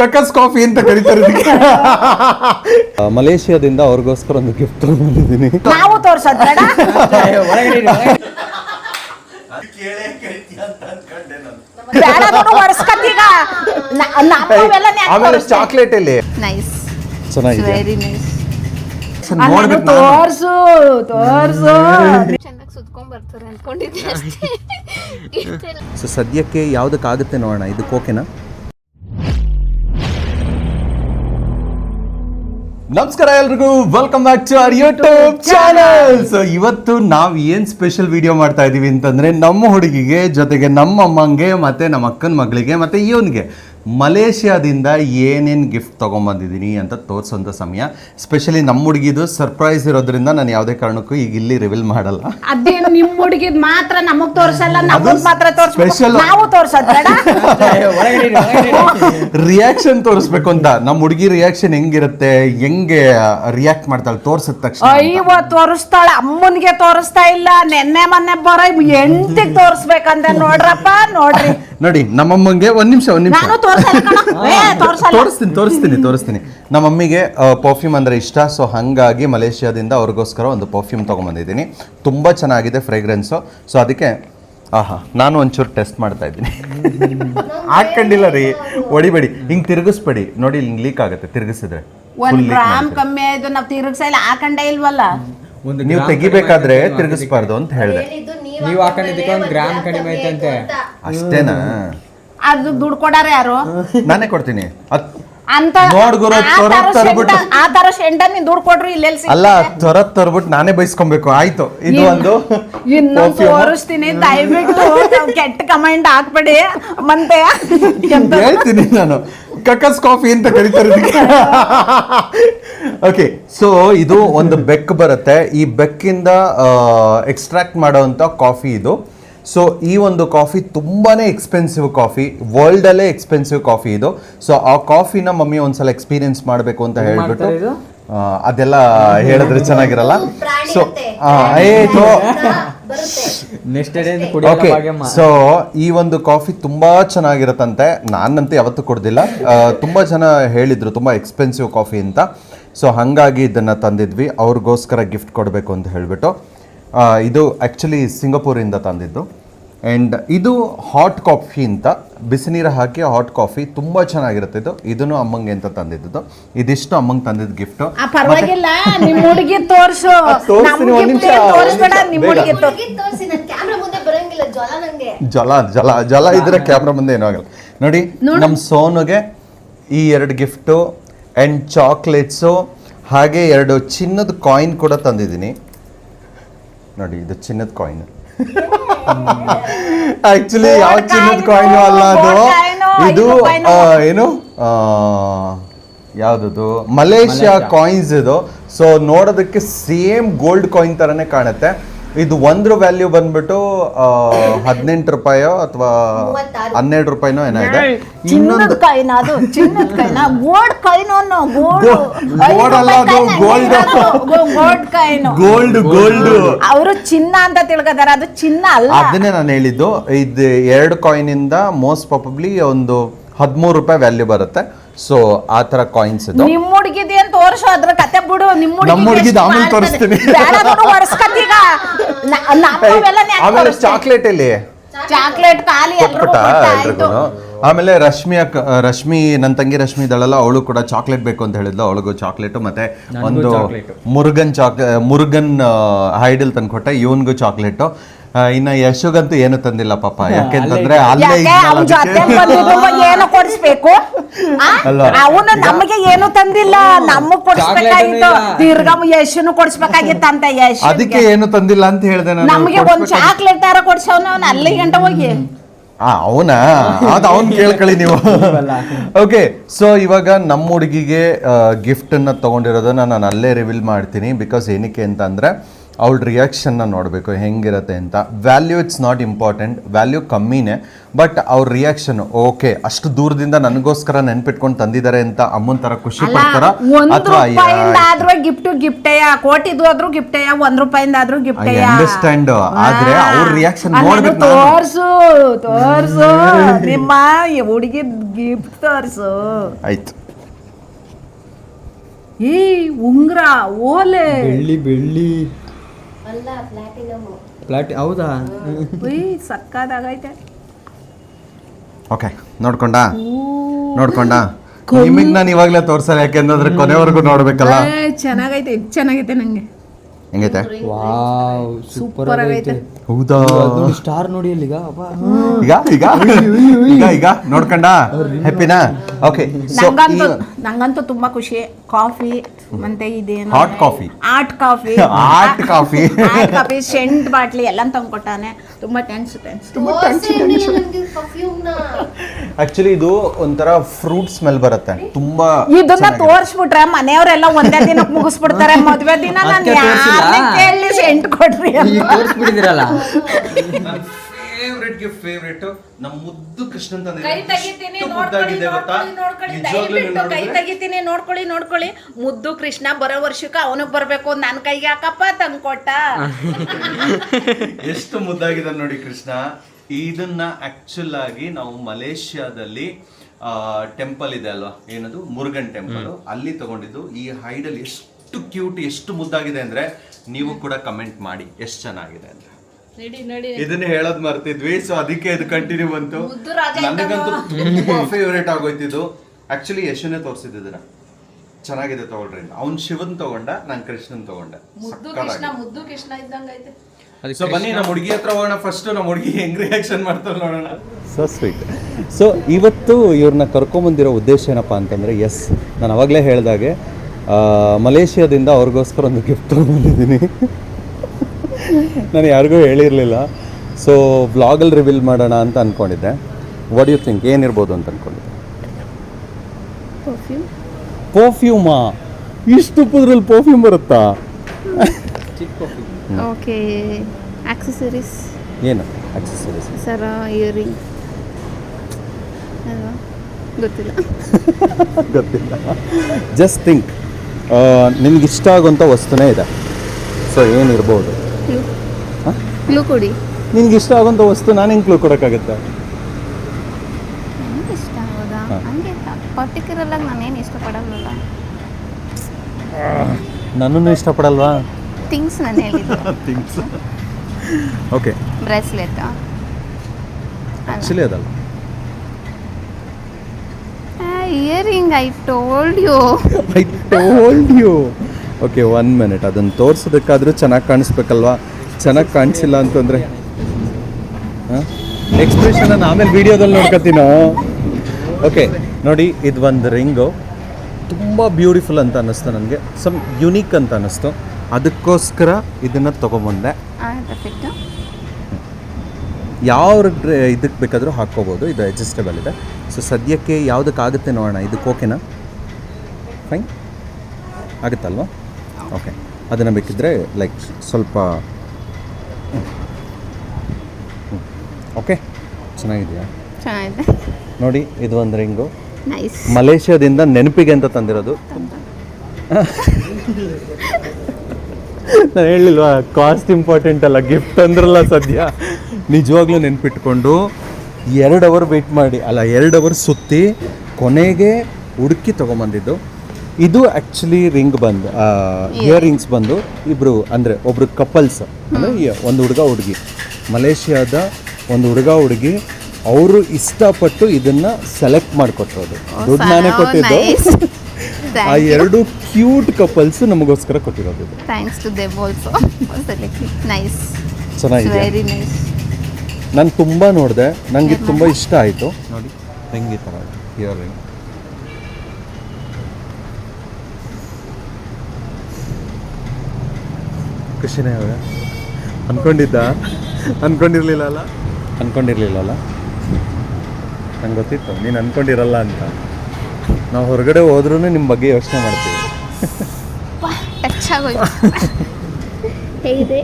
ಕಕ್ಕಸ್ coffee ಅಂತ ಕರೀತಾರೆ ಇದಕ್ಕೆ. ಮಲೇಷಿಯಾದಿಂದ ಅವ್ರಿಗೋಸ್ಕರ ಒಂದು ಗಿಫ್ಟ್ ತಗೊಂಡಿದ್ದೀನಿ ನಾವು ತೋರ್ಸೋದ್ ಬೇಡ. ಬೇಡ ಒರ್ಸ್ಕತ್ತೀಗ ಆಮೇಲೆ? ಚಾಕ್ಲೇಟ್ ಇಲ್ಲಿ ನೈಸ್ ಚೆನ್ನಾಗಿದೆ. ವೆರಿ ನೈಸ್ ಅಲ್ಲ, ನಾನು ನೋಡ್ಬೇಕು ನಾನು. ತೋರ್ಸು ತೋರ್ಸು. ಚೆನ್ನಾಗಿ ಸುತ್ಕೊಂಡ್ ಬರ್ತಾರೆ ಅನ್ಕೊಂಡಿದ್ದೆ ಅಷ್ಟೇ. ಸೊ ಸದ್ಯಕ್ಕೆ ಯಾವ್ದಕ್ಕಾಗುತ್ತೆ ನೋಡೋಣ? ಇದು ಓಕೆನಾ ನಮಸ್ಕಾರ ಎಲ್ರಿಗೂ. Welcome back to our YouTube channel so ಇವತ್ತು ನಾವು ಏನು ಸ್ಪೆಷಲ್ ವಿಡಿಯೋ ಮಾಡ್ತಾ ಇದೀವಿ ಅಂತಂದ್ರೆ ನಮ್ಮ ಹುಡುಗಿಗೆ ಜೊತೆಗೆ ನಮ್ಮ ಅಮ್ಮಂಗೆ ಮತ್ತೆ ನಮ್ಮ ಅಕ್ಕನ ಮಗಳಿಗೆ ಮತ್ತೆ ಇವನಿಗೆ. ಮಲೇಷ್ಯಾದಿಂದ ಏನೇನು ಗಿಫ್ಟ್ ತೊಗೊಂಬಂದಿದ್ದೀನಿ ಅಂತ ತೋರಿಸೋಂಥ ಸಮಯ. ಸ್ಪೆಷಲಿ ನಮ್ಮ ಹುಡುಗಿದು ಸರ್ಪ್ರೈಸ್ ಇರೋದ್ರಿಂದ ನಾನು ಯಾವುದೇ ಕಾರಣಕ್ಕೂ ಈಗ ಇಲ್ಲಿ ರಿವೀಲ್ ಮಾಡಲ್ಲ. ಅದೇನು ನಿಮ್ಮ ಹುಡುಗಿದ್ ಮಾತ್ರ ನಮಗ್ ತೋರ್ಸಲ್ಲ ನಮಗ್ ಮಾತ್ರ special. ನಾವು ತೋರ್ಸೋದ್ ಬೇಡ. ರಿಯಾಕ್ಷನ್ ತೋರಿಸ್ಬೇಕು ಅಂತ. ನಮ್ಮ ಹುಡುಗಿ ರಿಯಾಕ್ಷನ್ ಹೆಂಗಿರುತ್ತೆ ಹೆಂಗೆ ರಿಯಾಕ್ಟ್ ಮಾಡ್ತಾಳೆ ತೋರಿಸಿದ ತಕ್ಷಣ ಅಂತ. ತೋರಿಸ್ತಾಳ. ಅಮ್ಮನ್ಗೆ ತೋರಿಸ್ತಾ ಇಲ್ಲ. ನೆನ್ನೆ ಮೊನ್ನೆ ಬರೋ ಎಂಟಿಗ್ ತೋರ್ಸ್ಬೇಕಂತ ನೋಡ್ರಪ್ಪ ನೋಡ್ರಿ. ನೋಡಿ ನಮ್ಮಮ್ಮಂಗೆ ಒಂದ್ ನಿಮಿಷ ಒಂದ್ ನಿಮಿಷ. ನಾನು ತೋರಿಸ್ತೀನಿ ತೋರಿಸ್ತೀನಿ ತೋರಿಸ್ತೀನಿ. ನಮ್ಮ ಮಮ್ಮಿಗೆ ಪರ್ಫ್ಯೂಮ್ ಅಂದ್ರೆ ಇಷ್ಟ ಸೊ ಹಾಗಾಗಿ ಮಲೇಷ್ಯಾದಿಂದ ಅವ್ರಿಗೋಸ್ಕರ ಒಂದು ಪರ್ಫ್ಯೂಮ್ ತೊಗೊಂಬಂದಿದ್ದೀನಿ. ತುಂಬ ಚೆನ್ನಾಗಿದೆ ಫ್ರೇಗ್ರೆನ್ಸು ಸೊ ಅದಕ್ಕೆ ಆಹಾ ನಾನು ಒಂಚೂರು ಟೆಸ್ಟ್ ಮಾಡ್ತಾ ಇದ್ದೀನಿ. ಹಾಕೊಂಡಿಲ್ಲ ರೀ. ಹೊಡಿಬೇಡಿ. ಹಿಂಗೆ ತಿರುಗಿಸ್ಬೇಡಿ. ನೋಡಿ ಹಿಂಗೆ ಲೀಕ್ ಆಗುತ್ತೆ ತಿರುಗಿಸಿದ್ರೆ. ಒಂದ್ ಗ್ರಾಮ್ ಕಮ್ಮಿ ಆಯ್ತು ನಾವ್ ತಿರುಗ್ಸಲ್ಲ ಹಾಕಂಡೇ ಇಲ್ವಲ್ಲ? ಒಂದು ನೀವು ತೆಗಿಬೇಕಾದ್ರೆ ತಿರುಗಿಸ್ಬಾರ್ದು ಅಂತ ಹೇಳಿದೆ. ನೀವು ಹಾಕೊಂಡಿದ್ದಕ್ಕೆ ಒಂದು ಗ್ರಾಮ್ ಕಡಿಮೆ ಐತಂತೆ ಅಷ್ಟೇನಾ? ಅದು ದುಡ್ಡು ಕೊಡಾರ ಯಾರು? ನಾನೇ ಕೊಡ್ತೀನಿ. ಅದ್- ಅಂತ ನೋಡ್ ಗುರು, ಆ ತೊರ ತರ ತರ್ಬಿಟ್ಟು. ಶೆಂಡ- ಆ ತರ ಶೆಂಡ ನೀನ್ ದುಡ್ಡು ಕೊಡ್ರಿ ಇಲ್ಲೆಲ್ಲಿ ಅಲ್ಲ ತ್ವರ ತರ್ಬಿಟ್ಟು ನಾನೇ ಬೈಸ್ಕೊಬೇಕು. ಆಯ್ತು ಇದು ಒಂದು ಇನ್ನೊಂದು perfume. ತೋರಿಸ್ತೀನಿ ದಯವಿಟ್ಟು ನಾವ್ ಕೆಟ್ಟ ಕಮೆಂಟ್ ಹಾಕ್ಬೇಡಿ. ಮತ್ತೆ ಎಂತ ಹೇಳ್ತೀನಿ ನಾನು. ಕಕಸ್ ಕಾಫಿ ಅಂತ ಕರೀತಾರೆ ಓಕೆ ಸೊ ಇದು ಒಂದು ಬೆಕ್ ಬರುತ್ತೆ. ಈ ಬೆಕ್ಕಿಂದ ಎಕ್ಸ್ಟ್ರಾಕ್ಟ್ ಮಾಡೋವಂಥ ಕಾಫಿ ಇದು. ಸೊ ಈ ಒಂದು ಕಾಫಿ ತುಂಬಾನೇ ಎಕ್ಸ್ಪೆನ್ಸಿವ್ ಕಾಫಿ ವರ್ಲ್ಡಲ್ಲೇ ಎಕ್ಸ್ಪೆನ್ಸಿವ್ ಕಾಫಿ ಇದು. ಸೊ ಆ ಕಾಫಿನ ಮಮ್ಮಿ ಒಂದ್ಸಲ ಎಕ್ಸ್ಪೀರಿಯನ್ಸ್ ಮಾಡಬೇಕು ಅಂತ ಹೇಳ್ಬಿಟ್ಟು ಅದೆಲ್ಲ ಹೇಳಿದ್ರೆ ಚೆನ್ನಾಗಿರಲ್ಲ. ಸೊ ಓಕೆ ಭಾಗ್ಯಮ್ಮ ಸೊ ಈ ಒಂದು ಕಾಫಿ ತುಂಬಾ ಚೆನ್ನಾಗಿರತ್ತಂತೆ. ನಾನಂತೂ ಯಾವತ್ತೂ ಕೊಡ್ದಿಲ್ಲ. ತುಂಬಾ ಜನ ಹೇಳಿದ್ರು ತುಂಬಾ ಎಕ್ಸ್ಪೆನ್ಸಿವ್ ಕಾಫಿ ಅಂತ. ಸೊ ಹಾಗಾಗಿ ಇದನ್ನ ತಂದಿದ್ವಿ. ಅವ್ರಿಗೋಸ್ಕರ ಗಿಫ್ಟ್ ಕೊಡಬೇಕು ಅಂತ ಹೇಳ್ಬಿಟ್ಟು. ಇದು ಆ್ಯಕ್ಚುಲಿ ಸಿಂಗಪೂರಿಂದ ತಂದಿದ್ದು. ಆ್ಯಂಡ್ ಇದು ಹಾಟ್ ಕಾಫಿ ಅಂತ ಬಿಸಿನೀರು ಹಾಕಿ ಹಾಟ್ ಕಾಫಿ ತುಂಬ ಚೆನ್ನಾಗಿರುತ್ತೆ ಇದು. ಇದನ್ನು ಅಮ್ಮಂಗೆ ಅಂತ ತಂದಿದ್ದು. ಇದಿಷ್ಟು ಅಮ್ಮಂಗೆ ತಂದಿದ್ದು ಗಿಫ್ಟ್ ಪರವಾಗಿಲ್ಲ ನಿಮ್ಮ ಹುಡುಗಿ ತೋರಿಸು. ತೋರಿಸ್ತೀನಿ, ಒಂದ್ ನಿಮಿಷ, ಜಲ ಜಲ ಜಲ ಇದ್ರೆ ಕ್ಯಾಮ್ರಾ ಮುಂದೆ ಏನೂ ಆಗಲ್ಲ. ನೋಡಿ ನಮ್ಮ ಸೋನುಗೆ ಈ ಎರಡು ಗಿಫ್ಟು ಆ್ಯಂಡ್ ಚಾಕ್ಲೇಟ್ಸು ಹಾಗೆ ಎರಡು ಚಿನ್ನದ ಕಾಯಿನ್ ಕೂಡ ತಂದಿದ್ದೀನಿ. ನೋಡಿ ಇದು ಚಿನ್ನದ ಕಾಯಿನ್ ಆಕ್ಚುಲಿ ಯಾವ ಚಿನ್ನದ ಕಾಯಿನ್ ಅಲ್ಲ ಅದು? ಇದು ಏನು? ಯಾವ್ದದು? ಮಲೇಷ್ಯಾ ಕಾಯಿನ್ಸ್ ಇದು. ಸೊ ನೋಡೋದಕ್ಕೆ ಸೇಮ್ ಗೋಲ್ಡ್ ಕಾಯಿನ್ ಥರನೇ ಕಾಣುತ್ತೆ. ಇದು ಒಂದ್ರ ವ್ಯಾಲ್ಯೂ ಬಂದ್ಬಿಟ್ಟು ಹದಿನೆಂಟು ರೂಪಾಯೋ ಅಥವಾ. ಹನ್ನೆರಡು ರೂಪಾಯಿನೋ ಏನೋ ಇದೆ. ಚಿನ್ನದ ಕೈನ ಅದು? ಚಿನ್ನದ ಕೈನ ಗೋಲ್ಡ್ ಕೈನೋ ಅನ್ನೋ? ಗೋಲ್ಡ್ ಅಲ್ಲ ಅದು. ಗೋಲ್ಡ್ ಕೈನು ಗೋಲ್ಡ್ ಗೋಲ್ಡ್ ಅವರು ಚಿನ್ನ ಅಂತ ತಿಳ್ಕೊತಾರೆ ಅದು ಚಿನ್ನ ಅಲ್ಲ. ಅದನ್ನೇ ನಾನು ಹೇಳಿದ್ದು. ಇದು ಎರಡು ಕಾಯಿನ್ ಇಂದ ಮೋಸ್ಟ್ ಪ್ರಾಬಬ್ಲಿ ಒಂದು ಹದಿಮೂರು ರೂಪಾಯಿ ವ್ಯಾಲ್ಯೂ ಬರುತ್ತೆ. ಸೊ ಆ ತರ ಕಾಯಿನ್ಸ್ ಇದು. ನಿಮ್ ಹುಡುಗಿದೆ ಅಂತ ತೋರಿಸು ಅದ್ರ ಕತೆ ಬಿಡು. ನಿಮ್ ನಮ್ಮ ಹುಡ್ಗಿದ್ ಆಮೇಲೆ ತೋರಿಸ್ತೀನಿ. ಆಮೇಲೆ ಚಾಕ್ಲೇಟ್ ಇಲ್ಲಿ ಚಾಕ್ಲೇಟ್ ಖಾಲಿ ಎಲ್ರಿಗೂ ಕೊಟ್ಬಿಟ್ಟ ಎಲ್ರಿಗೂ ಆಮೇಲೆ ರಶ್ಮಿ ಅಕ್ಕ ರಶ್ಮಿ ನನ್ನ ತಂಗಿ ರಶ್ಮಿ ಇದ್ದಾಳಲ್ಲ ಅವಳು ಕೂಡ ಚಾಕ್ಲೇಟ್ ಬೇಕು ಅಂತ ಹೇಳಿದ್ಲು. ಅವಳಿಗೂ ಚಾಕ್ಲೇಟ್ ಮತ್ತೆ ಒಂದು. ಮುರುಗನ್ ಚಾಕ್ ಮುರುಗನ್ ಹೈಡಲ್ ತಂದ್ಕೊಟ್ಟೆ. ಇವನ್ಗೂ ಚಾಕ್ಲೇಟು ಇನ್ನ ಯಶೋಗಂತೂ ಏನು ತಂದಿಲ್ಲ ಪಾಪ. ಯಾಕೆಂತಂದ್ರೆ ಅಲ್ಲೇ ಯಾಕೆ ಅವ್ನ್ ಜೊತೆ ಅದಕ್ಕೆ. ಬಂದಿದ್ದು ಏನು ಕೊಡಿಸ್ಬೇಕು? ಅವನು ನಮಗೆ ಏನು ತಂದಿಲ್ಲ. ನಮಗ್ ಕೊಡಿಸ್ಬೇಕಾಗಿತ್ತು. ತಿರ್ಗಮ್ ಯಶನು ಕೊಡಿಸ್ಬೇಕಾಗಿತ್ತಂತ ಯಶ್ ಅದಕ್ಕೆ ಏನು ತಂದಿಲ್ಲ ಅಂತ ಹೇಳ್ದೆ ನಾನು. ನಮಗೆ ಒಂದ್. ಚಾಕ್ಲೇಟ್ ತರ ಕೊಡ್ಸವನ ಅವ್ನು. ಅಲ್ಲಿ ಗಂಟ ಹೋಗಿ. ಆ ಅವನಾ? ಅದು ಅವ್ನ್ ಕೇಳ್ಕೊಳ್ಳಿ ನೀವು. ಓಕೆ ಸೊ ಇವಾಗ ನಮ್ಮ ಹುಡುಗಿಗೆ ಗಿಫ್ಟ್ ಅನ್ನ ತಗೊಂಡಿರೋದನ್ನ ನಾನು ಅಲ್ಲೇ ರಿವೀಲ್ ಮಾಡ್ತೀನಿ. ಬಿಕಾಸ್ ಏನಕ್ಕೆ ಅಂತ ಅಂದ್ರೆ ಅವಳ ರಿಯಾಕ್ಷನ್ನ ನೋಡಬೇಕು ಹೆಂಗಿರತ್ತೆ ಅಂತ. Value it's not important value ಕಮ್ಮಿನೇ ಬಟ್ ಅವ್ರ ರಿಯಾಕ್ಷನ್ ಓಕೆ ಅಷ್ಟು ದೂರದಿಂದ ನನಗೋಸ್ಕರ ನೆನ್ಪಿಟ್ಕೊಂಡು ತಂದಿದ್ದಾರೆ ಅಂತ ಅಮ್ಮನ ತರ ಖುಷಿ ಪಡ್ತಾರೆ? ಅಥವಾ ಆದ್ರೂ ಗಿಫ್ಟ್ ಗಿಫ್ಟೇಯ ಕೋಟಿದು ಆದ್ರೂ ಗಿಫ್ಟೇಯ ಒಂದ್ ರೂಪಾಯಿಂದ ಆದ್ರೂ ಗಿಫ್ಟೇಯ ಅಂಡರ್ಸ್ಟ್ಯಾಂಡ್ ಆದ್ರೆ ಅವ್ರ ರಿಯಾಕ್ಷನ್ ನೋಡ್ಬೇಕು ತೋರ್ಸು ತೋರ್ಸು. ನಿಮ್ಮ ಹುಡುಗಿ ಗಿಫ್ಟ್ ತೋರ್ಸು. ಆಯ್ತು. ಏ ಉಂಗ್ರ ಓಲೆ. ಬೆಳ್ಳಿ ಬೆಳ್ಳಿ. ಅಲ್ಲ ಪ್ಲಾಟಿನಮ್ ಪ್ಲಾಟ್ ಹೌದಾ? ಉಯ್ ಸಕ್ಕದಾಗೈತೆ. ಓಕೆ ನೋಡ್ಕೊಂಡ? ನೋಡ್ಕೊಂಡ? ನಿಮಗೆ ನಾನು ಇವಾಗಲೇ ತೋರ್ಸಲ್ಲ ಯಾಕೆಂದ್ರೆ ಕೊನೆವರೆಗೂ ನೋಡ್ಬೇಕಲ್ಲ? ಏ, ಚೆನ್ನಾಗೈತೆ ಇದು ಚೆನ್ನಾಗೈತೆ ನಂಗೆ. ಹೆಂಗೈತೆ? ವಾವ್ ಸೂಪರ್ ಆಗೈತೆ. ಹೌದಾ? ಸ್ಟಾರ್ ನೋಡಿ ಅಲ್ಲಿಗ ಅಬ್ಬಾ. ಈಗ ಈಗ? ಈಗ ಈಗ? ನೋಡ್ಕೊಂಡ? ಹ್ಯಾಪಿನಾ ಓಕೆ ಸೊ ನಂಗಂತೂ ನಂಗಂತೂ ತುಂಬಾ ಖುಷಿ. ಕಾಫಿ ಮತ್ತೆ ಇದೇನು hot coffee art coffee hot coffee hot coffee scent bottle ಎಲ್ಲ ತಂದ್ಕೊಟ್ಟಾನೆ. ತುಂಬಾ ಟೆನ್ಸ್ ಟೆನ್ಸ್ ತುಂಬಾ ಪರ್ಫ್ಯೂಮ್ನ. ಆಕ್ಚುಲಿ ಇದು ಒಂಥರ ಫ್ರೂಟ್ ಸ್ಮೆಲ್ ಬರುತ್ತೆ. ತುಂಬಾ ಇದನ್ನ ತೋರ್ಸ್ಬಿಟ್ರೆ ಮನೆಯವರೆಲ್ಲ ಒಂದೇ ದಿನಕ್ಕೆ ಮುಗಿಸ್ಬಿಡ್ತಾರೆ. ಮದ್ವೆ ದಿನ ನಾನು ಅದ್ಕೆ ತೋರ್ಸಿಲ್ಲ? ಯಾರನ್ನ ಕೇಳಿ ಸೆಂಟ್ ಕೊಡ್ರಿ ಅಂತ. ಈಗ ಫೇವ್ರೆಟ್ಗೆ ಫೇವ್ರೆಟ್ ನಮ್ಮ ಮುದ್ದು ಕೃಷ್ಣ ಕೈ ತೆಗಿತೀನಿ ನೋಡ್ಕೊಳ್ಳಿ ನೋಡ್ಕೊಳ್ಳಿ ನೋಡ್ಕೊಳ್ಳಿ ದಯವಿಟ್ಟು ಕೈ ತೆಗಿತೀನಿ ನೋಡ್ಕೊಳ್ಳಿ ನೋಡ್ಕೊಳ್ಳಿ. ಮುದ್ದು ಕೃಷ್ಣ ಬರೋ ವರ್ಷಕ್ಕೆ ಅವನಿಗೆ ಬರ್ಬೇಕು ನನ್ನ ಕೈಗೆ ಹಾಕಪ್ಪ ತಂದ್ಕೊಟ್ಟ. ಎಷ್ಟು ಮುದ್ದಾಗಿದೆ ನೋಡಿ ಕೃಷ್ಣ. ಇದನ್ನ ಆಕ್ಚುಲ್ ಆಗಿ ನಾವು ಮಲೇಷ್ಯಾದಲ್ಲಿ ಟೆಂಪಲ್ ಇದೆ ಅಲ್ವಾ? ಏನದು? ಮುರುಗನ್ ಟೆಂಪಲ್ ಅಲ್ಲಿ ತಗೊಂಡಿದ್ದು. ಈ ಹೈಡಲ್ಲಿ ಎಷ್ಟು ಕ್ಯೂಟ್ ಎಷ್ಟು ಮುದ್ದಾಗಿದೆ ಅಂದ್ರೆ ನೀವು ಕೂಡ ಕಮೆಂಟ್ ಮಾಡಿ. ಎಷ್ಟು ಚೆನ್ನಾಗಿದೆ ಅಂತ. ಇದನ್ನ ಹೇಳೋದ್ ಮರ್ತಿದ್ವಿ ಸೊ ಅದಕ್ಕೆ ಇದು ಕಂಟಿನ್ಯೂ ಬಂತು. ಮುದ್ದು ರಾಜ ನನಗಂತೂ ತುಂಬಾ ಫೇವರೇಟ್ ಆಗೋಯ್ತಿದ್ದು. ಆಕ್ಚುಲಿ ಯಶನೇ ತೋರಿಸಿದ್ದೀರ ಚೆನ್ನಾಗಿದೆ ತಗೊಳ್ರಿ ಅವ್ನ್ ಶಿವನ್ ತಗೊಂಡ ನಾನ್ ಕೃಷ್ಣನ್ ತಗೊಂಡೆ. ಮುದ್ದು ಕೃಷ್ಣ ಮುದ್ದು ಕೃಷ್ಣ ಇದ್ದಂಗೈತೆ ಸೊ ಬನ್ನಿ ನಮ್ಮ ಹುಡುಗಿ ಹತ್ರ ಹೋಗೋಣ. ಫಸ್ಟ್ ನಮ್ಮ ಹುಡುಗಿ ಹೆಂಗ್ ರಿಯಾಕ್ಷನ್ ಮಾಡ್ತಾರೆ ನೋಡೋಣ. ಸೊ ಸ್ವೀಟ್ ಸೊ ಇವತ್ತು ಇವ್ರನ್ನ ಕರ್ಕೊಂಬಂದಿರೋ ಉದ್ದೇಶ ಏನಪ್ಪ ಅಂತಂದರೆ ಎಸ್ ನಾನು ಅವಾಗಲೇ ಹೇಳಿದಾಗೆ ಮಲೇಷಿಯಾದಿಂದ ಮಲೇಷ್ಯಾದಿಂದ ಅವ್ರಿಗೋಸ್ಕರ ಒಂದು ಗಿಫ್ಟ್ ತೊಗೊಂಬಂದಿದ್ದೀನಿ ನಾನು ಯಾರಿಗೂ ಹೇಳಿರಲಿಲ್ಲ. ಸೊ ಬ್ಲಾಗಲ್ಲಿ ರಿವೀಲ್ ಮಾಡೋಣ ಅಂತ ಅಂದ್ಕೊಂಡಿದ್ದೆ ವಾಟ್ ಯು ಥಿಂಕ್ ಏನಿರ್ಬೋದು ಅಂತ ಅಂದ್ಕೊಂಡಿದ್ದೆ ಪರ್ಫ್ಯೂಮ್ ಪರ್ಫ್ಯೂಮಾ ಇಷ್ಟು ಪುದ್ರಲ್ಲಿ ಪರ್ಫ್ಯೂಮ್ ಬರುತ್ತಾ? ಓಕೆ ಆಕ್ಸೆಸರೀಸ್ ಏನು? ಆಕ್ಸೆಸರೀಸ್ ಸರ ಇಯರಿಂಗ್ ಗೊತ್ತಿಲ್ಲ. ಗೊತ್ತಿಲ್ಲ. ಜಸ್ಟ್ ಥಿಂಕ್ ನಿಮ್ಗೆ ಇಷ್ಟ ಆಗುವಂಥ ವಸ್ತುನೇ ಇದೆ. ಸೊ ಏನಿರ್ಬೋದು? ಕ್ಲೂ ಕ್ಲೂ ಕೊಡಿ. ನಿನ್ಗೆ ಇಷ್ಟ ಆಗೋಂಥ ವಸ್ತು ನಾನು ಹೆಂಗೆ ಕ್ಲೂ ಕೊಡೋಕ್ಕಾಗುತ್ತೆ? ನನಗೆ ಇಷ್ಟ ಆಗೋದಾ. ಹಂಗೆ ಪರ್ಟಿಕ್ಯುಲರ್ ಆಗಿ ನಾನೇನು ಇಷ್ಟಪಡಲ್ಲ ನನ್ನನ್ನು ಇಷ್ಟಪಡಲ್ವಾ? ಥಿಂಗ್ಸ್ ನಾನು ಹೇಳಿದ್ದು. ಥಿಂಗ್ಸ್ ಓಕೆ ಬ್ರೇಸ್ಲೆಟ್ ಆ್ಯಕ್ಚುಲಿ ಅದಲ್ಲ. Earring I told you I told you okay one minute ಅದನ್ನು ತೋರಿಸೋದಕ್ಕಾದ್ರೂ ಚೆನ್ನಾಗಿ ಕಾಣಿಸ್ಬೇಕಲ್ವಾ? ಚೆನ್ನಾಗಿ ಕಾಣಿಸಿಲ್ಲ ಅಂತಂದರೆ? ಎಕ್ಸ್ಪ್ರೆಷನ್ ನಾನು ಆಮೇಲೆ ವಿಡಿಯೋದಲ್ಲಿ ನೋಡ್ಕೊತೀನೋ ಓಕೆ ನೋಡಿ ಇದು ಒಂದು ರಿಂಗು. ತುಂಬ ಬ್ಯೂಟಿಫುಲ್ ಅಂತ ಅನ್ನಿಸ್ತು ನನಗೆ. ಸಮ್ ಯುನೀಕ್ ಅಂತ ಅನ್ನಿಸ್ತು. ಅದಕ್ಕೋಸ್ಕರ ಇದನ್ನು ತೊಗೊಂಬಂದೆ. ಯಾವ ಇದಕ್ಕೆ ಬೇಕಾದರೂ ಹಾಕ್ಕೋಬೋದು. ಇದು ಅಡ್ಜಸ್ಟಬಲ್ ಇದೆ. ಸೊ ಸದ್ಯಕ್ಕೆ ಯಾವುದಕ್ಕಾಗುತ್ತೆ ನೋಡೋಣ. ಇದಕ್ಕೆ ಓಕೆನಾ ಫೈನ್ ಆಗುತ್ತಲ್ವಾ? ಓಕೆ ಅದನ್ನು ಬೇಕಿದ್ದರೆ ಲೈಕ್ ಸ್ವಲ್ಪ ಓಕೆ ಚೆನ್ನಾಗಿದೆಯಾ? ಚೆನ್ನಾಗಿದೆ. ನೋಡಿ ಇದು ಒಂದು ರಿಂಗು. ನೈಸ್ ಮಲೇಷ್ಯಾದಿಂದ ನೆನಪಿಗೆ ಅಂತ ತಂದಿರೋದು. ನಾನು ಹೇಳಿಲ್ವಾ ಕಾಸ್ಟ್ ಇಂಪಾರ್ಟೆಂಟ್ ಅಲ್ಲ ಗಿಫ್ಟ್ ಅಂದ್ರಲ್ಲ ಸದ್ಯ. ನಿಜವಾಗ್ಲೂ ನೆನ್ಪಿಟ್ಕೊಂಡು ಎರಡು ಅವರ್ ವೆಯ್ಟ್ ಮಾಡಿ ಅಲ್ಲ ಎರಡು ಅವರ್ ಸುತ್ತಿ ಕೊನೆಗೆ ಹುಡುಕಿ ತೊಗೊಂಬಂದಿದ್ದು. ಇದು ಆ್ಯಕ್ಚುಲಿ ರಿಂಗ್ ಬಂದು ಇಯರ್ ರಿಂಗ್ಸ್ ಬಂದು ಇಬ್ಬರು ಅಂದರೆ ಒಬ್ರು ಕಪಲ್ಸ್ ಅಂದರೆ ಒಂದು ಹುಡುಗ ಹುಡುಗಿ. ಮಲೇಷ್ಯಾದ ಒಂದು ಹುಡುಗ ಹುಡುಗಿ ಅವರು ಇಷ್ಟಪಟ್ಟು ಇದನ್ನ ಸೆಲೆಕ್ಟ್ ಮಾಡಿಕೊಟ್ಟಿರೋದು ದುಡ್ಡು ನಾನೇ ಕೊಟ್ಟಿದ್ದು. ಆ ಎರಡು ಕ್ಯೂಟ್ ಕಪಲ್ಸ್ ನಮಗೋಸ್ಕರ ಕೊಟ್ಟಿರೋದು ಇದು. Thanks to them also nice ಚೆನ್ನಾಗಿದೆ. ವೆರಿ ನೈಸ್ ನಾನು ತುಂಬ ನೋಡಿದೆ. ನನಗೆ ತುಂಬ ಇಷ್ಟ ಆಯಿತು. ನೋಡಿ ಹೆಂಗೆ ಈ ಥರ ಇಯರ್ ರಿಂಗ್ ಖುಷಿನೇ ಇವಾಗ ಅನ್ಕೊಂಡಿದ್ದ? ಅನ್ಕೊಂಡಿರ್ಲಿಲ್ಲ ಅಲ್ಲ? ಅನ್ಕೊಂಡಿರ್ಲಿಲ್ಲಲ್ಲ. ನಂಗೆ ಗೊತ್ತಿತ್ತು ನೀನು ಅನ್ಕೊಂಡಿರಲ್ಲ ಅಂತ. ನಾವು ಹೊರಗಡೆ ಹೋದ್ರೂ ನಿಮ್ಮ ಬಗ್ಗೆ ಯೋಚನೆ ಮಾಡ್ತೀವಿ. ಹೇಗಿದೆ?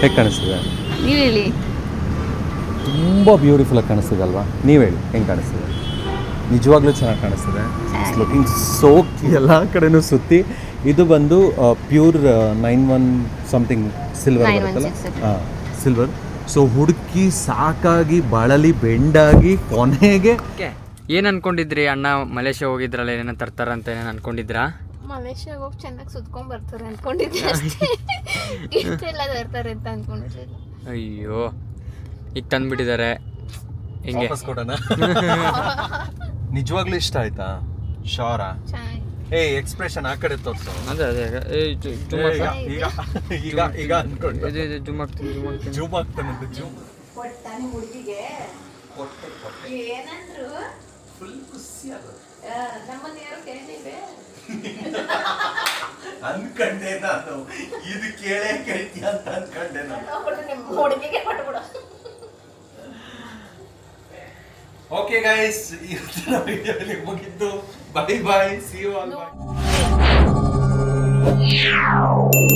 ಹೇಗೆ ಕಾಣಿಸ್ತಿದೆ? ನೀವು ಹೇಳಿ. ತುಂಬ ಬ್ಯೂಟಿಫುಲ್ಲಾಗಿ ಕಾಣಿಸ್ತಿದೆ ಅಲ್ವಾ? ನೀವು ಹೇಳಿ ಹೆಂಗೆ ಕಾಣಿಸ್ತಿದೆ? ನಿಜವಾಗ್ಲೂ ಚೆನ್ನಾಗಿ ಕಾಣಿಸ್ತಿದೆ. ಲುಕಿಂಗ್ ಸೋ ಎಲ್ಲ ಕಡೆನೂ ಸುತ್ತಿ ಇದು ಬಂದು pure nine one something silver 916 ಬರುತ್ತಲ್ಲ? ಹಾಂ ಸಿಲ್ವರ್ ಸೊ ಹುಡುಕಿ ಸಾಕಾಗಿ ಬಳಲಿ ಬೆಂಡಾಗಿ ಕೊನೆಗೆ ಏನ್ ಅನ್ಕೊಂಡಿದ್ರಿ ಅಣ್ಣ? ಮಲೇಷ್ಯಾ ಹೋಗಿದ್ರಲ್ಲ ಏನೇನೋ ತರ್ತಾರಂತ ಏನೇನು ಅನ್ಕೊಂಡಿದ್ರಾ? ಮಲೇಷ್ಯಾ ಹೋಗಿ ಚೆನ್ನಾಗಿ ಸುತ್ಕೊಂಡ್ ಬರ್ತಾರೆ ಅನ್ಕೊಂಡಿದ್ದೆ ಅಷ್ಟೇ. ಇಷ್ಟೆಲ್ಲ ತರ್ತಾರೆ ಅಂತ ಅನ್ಕೊಂಡಿರ್ಲಿಲ್ಲ. ಅಯ್ಯೋ ಈಗ ತಂದ್ಬಿಟ್ಟಿದ್ದಾರೆ ಹಿಂಗೆ? ವಾಪಸ್ ಕೊಡೋಣ? ನಿಜವಾಗ್ಲೂ ಇಷ್ಟ ಆಯ್ತಾ? ಶೋರಾ ಚೆನ್ನಾಗಿ ಏ ಎಕ್ಸ್ಪ್ರೆಷನ್ ಆ ಕಡೆ ತೋರಿಸು. ಅದೇ ಅದೇ ಏ, ಜು- ಜುಮ್ ಈಗ. ಈಗ ಈಗ ಈಗ ಅನ್ಕೊಂಡು. ಇದು ಇದು ಜುಮ್ ಆಗ್ತೀನಿ ಜುಮ್ ಆಗ್ತೀನಿ ಜೂಮ್ ಆಗ್ತಾನಂತೆ ಜೂಮ್. ಕೊಟ್ಟಾನೆ ಹುಡುಗಿಗೆ? ಏನಂದ್ರು? ಆ, ನಮ್ಮನ್ನ ಯಾರು ಕೇಳಿವೆ ಅನ್ಕಂಡೆ ನಾನು. ಇದು ಕೇಳೇ ಕೇಳ್ತೀಯ ಅಂತ ಅನ್ಕಂಡೆ ನಾನು. ನಿಮ್ಮ ಹುಡುಗಿಗೆ ಕೊಟ್ಬಿಡು. ಓಕೆ ಗೈಸ್ ಇವತ್ತಿನ ವಿಡಿಯೋಲಿ ಮುಗಿದ್ದು Bye bye. See you all. No. Bye.